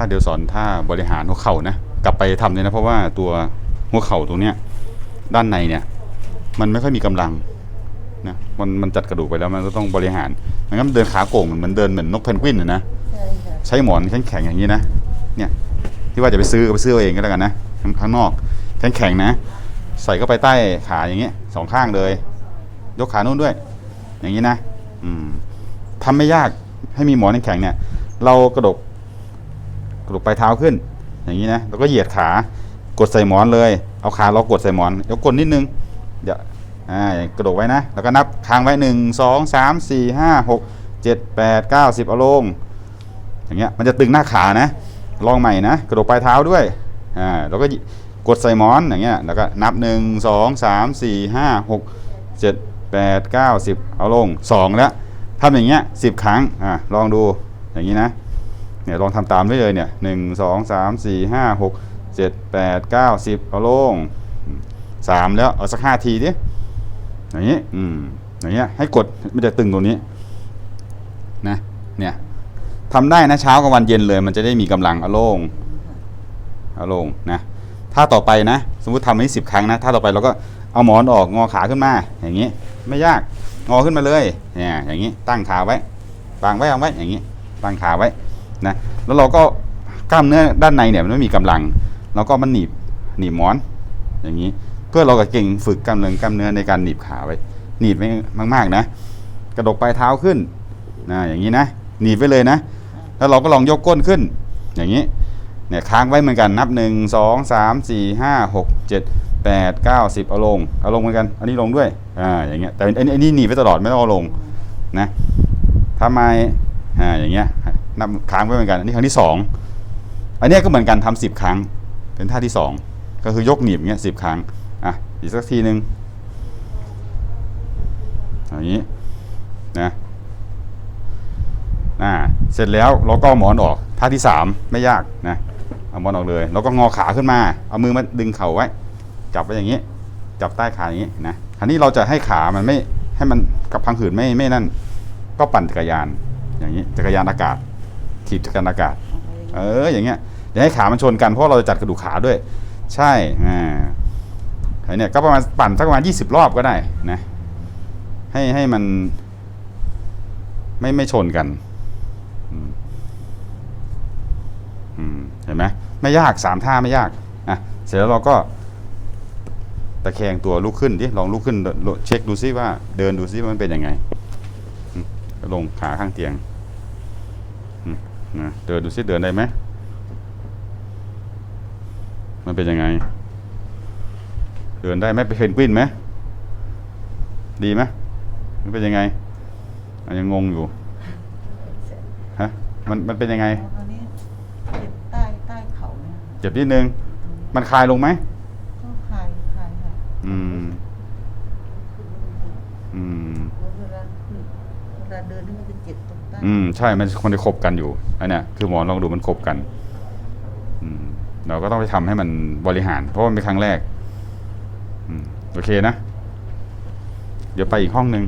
ถ้าเดี๋ยวสอนท่าบริหารหัวเข่านะกลับไปทำเลยนะเพราะว่าตัวหัวเข่าตรงเนี้ยด้านในเนี่ย มันไม่ค่อยมีกำลังนะมันมันจัดกระดูกไปแล้วมันก็ต้องบริหารไมันงั้นเดินขาโก่งเหมือนมันเดินเหมือนนกเพนกวินนะนะใช่ใช้หมอนแข็งๆอย่างนี้นะ เนี่ยที่ว่าจะไปซื้อก็ไปซื้อเองก็แล้วกันนะข้างข้างนอกแข็งๆนะ ใส่เข้าไปใต้ขาอย่างเงี้ยสองข้างเลย ยกขานู่นด้วย อย่างนี้นะ อืมทำไม่ยากให้มีหมอนแข็งเนี่ย เรากระดก กระดกปลายเท้าขึ้น อย่างนี้นะแล้วก็เหยียดขากดใส่หมอนเลย เอาขาเรากดใส่หมอนยกกดนิดนึงเดี๋ยวอ่ากระดกไว้นะ แล้วก็นับค้างไว้หนึ่งสองสามสี่ห้าหกเจ็ดแปดเก้าสิบเอาลง อย่างเงี้ยมันจะตึงหน้าขานะลองใหม่นะกระดกปลายเท้าด้วยอ่าแล้วก็กดใส่หมอนอย่างเงี้ยแล้วก็นับหนึ่งสองสามสี่ห้าหกเจ็ดแปดเก้าสิบเอาลงสองแล้วทำอย่างเงี้ยสิบครั้งอ่าลองดูอย่างนี้นะ เนี่ยลองทำตามไว้เลยเนี่ยหนึ่งสองสามสี่ห้าหกเจ็ดแปดเก้าสิบเอาลงสามแล้วเอาสักห้าทีดิอย่างนี้อืมอย่างเงี้ยให้กดมันจะตึงตรงนี้นะเนี่ยทำได้นะเช้ากับวันเย็นเลย มันจะได้มีกำลังเอาลงเอาลงนะถ้าต่อไปนะ สมมติทำให้สิบครั้งนะ ถ้าต่อไปเราก็เอาหมอนออกงอขาขึ้นมา อย่างนี้ ไม่ยากงอขึ้นมาเลยเนี่ยอย่างนี้ตั้งขาไว้วางไว้วางไว้อย่างนี้ตั้งขาไว้ นะแล้วเราก็กล้ามเนื้อด้านในเนี่ยมันไม่มีกำลังเราก็มันหนีบหนีบหมอน อย่างนี้เพื่อเราก็เก่งฝึกกล้ามเนื้อกล้ามเนื้อในการหนีบขาไว้หนีบไม่มากๆนะ กระดกปลายเท้าขึ้นนะอย่างนี้นะหนีบไว้เลยนะ แล้วเราก็ลองยกก้นขึ้น อย่างนี้เนี่ยค้างไว้เหมือนกันนับหนึ่งสองสามสี่ห้าหกเจ็ดแปดเก้าสิบเอาลงเอาลงเหมือนกันอันนี้ลงด้วยอ่าอย่างเงี้ยแต่อันนี้นี่หนีบไว้ตลอดไม่ต้องเอาลงนะทำไมอ่าอย่างเงี้ย นับค้างไว้เหมือนกันอันนี้ครั้งที่สองอันนี้ก็เหมือนกันทำสิบครั้ง เป็นท่าที่สองก็คือยกหนีบอย่างเงี้ยสิบครั้งอะอีกสักทีหนึ่งอย่างนี้นะอ่าเสร็จแล้วเราก็หมอนออกท่าที่สามไม่ยากนะเอาหมอนออกเลยแล้วก็งอขาขึ้นมา เอามือมาดึงเข่าไว้ จับไว้อย่างนี้ จับใต้ขาอย่างนี้นะคราวนี้เราจะให้ขามันไม่ให้มันกับพังผืดไม่ไม่นั่น ก็ปั่นจักรยานอย่างนี้จักรยานอากาศ ถีบจักรยานอากาศ เอออย่างเงี้ยอย่าให้ขามันชนกันเพราะเราจะจัดกระดูกขาด้วย ใช่อ่าไอเนี่ยก็ประมาณปั่นสักประมาณยี่สิบรอบก็ได้นะให้ให้มัน ไม่ไม่ชนกันเห็นไหมไม่ยากสามท่าไม่ยากอะเสร็จแล้วเราก็ ตะแคงตัวลุกขึ้นดิลองลุกขึ้น เช็คดูซิว่า เดินดูซิว่ามันเป็นยังไงลงขาข้างเตียง นะเดินดูซิเดินได้ไหมมันเป็นยังไง เดินได้ไหมเป็นเพนกวินไหมดีไหมมันเป็นยังไงอะยังงงอยู่ฮะมันมันเป็นยังไงตอนนี้เจ็บใต้ใต้เข่าเนี่ยเจ็บนิดนึง มันคลายลงไหมก็คลายคลายค่ะอืมอืม เวลาเดินนี่มันจะเจ็บตรงใต้อืมใช่มันคนที่คบกันอยู่อันเนี้ยคือหมอลองดูมันคบกัน อืม เราก็ต้องไปทำให้มันบริหาร เพราะมันเป็นครั้งแรก อืม โอเคนะ เดี๋ยวไปอีกห้องหนึ่ง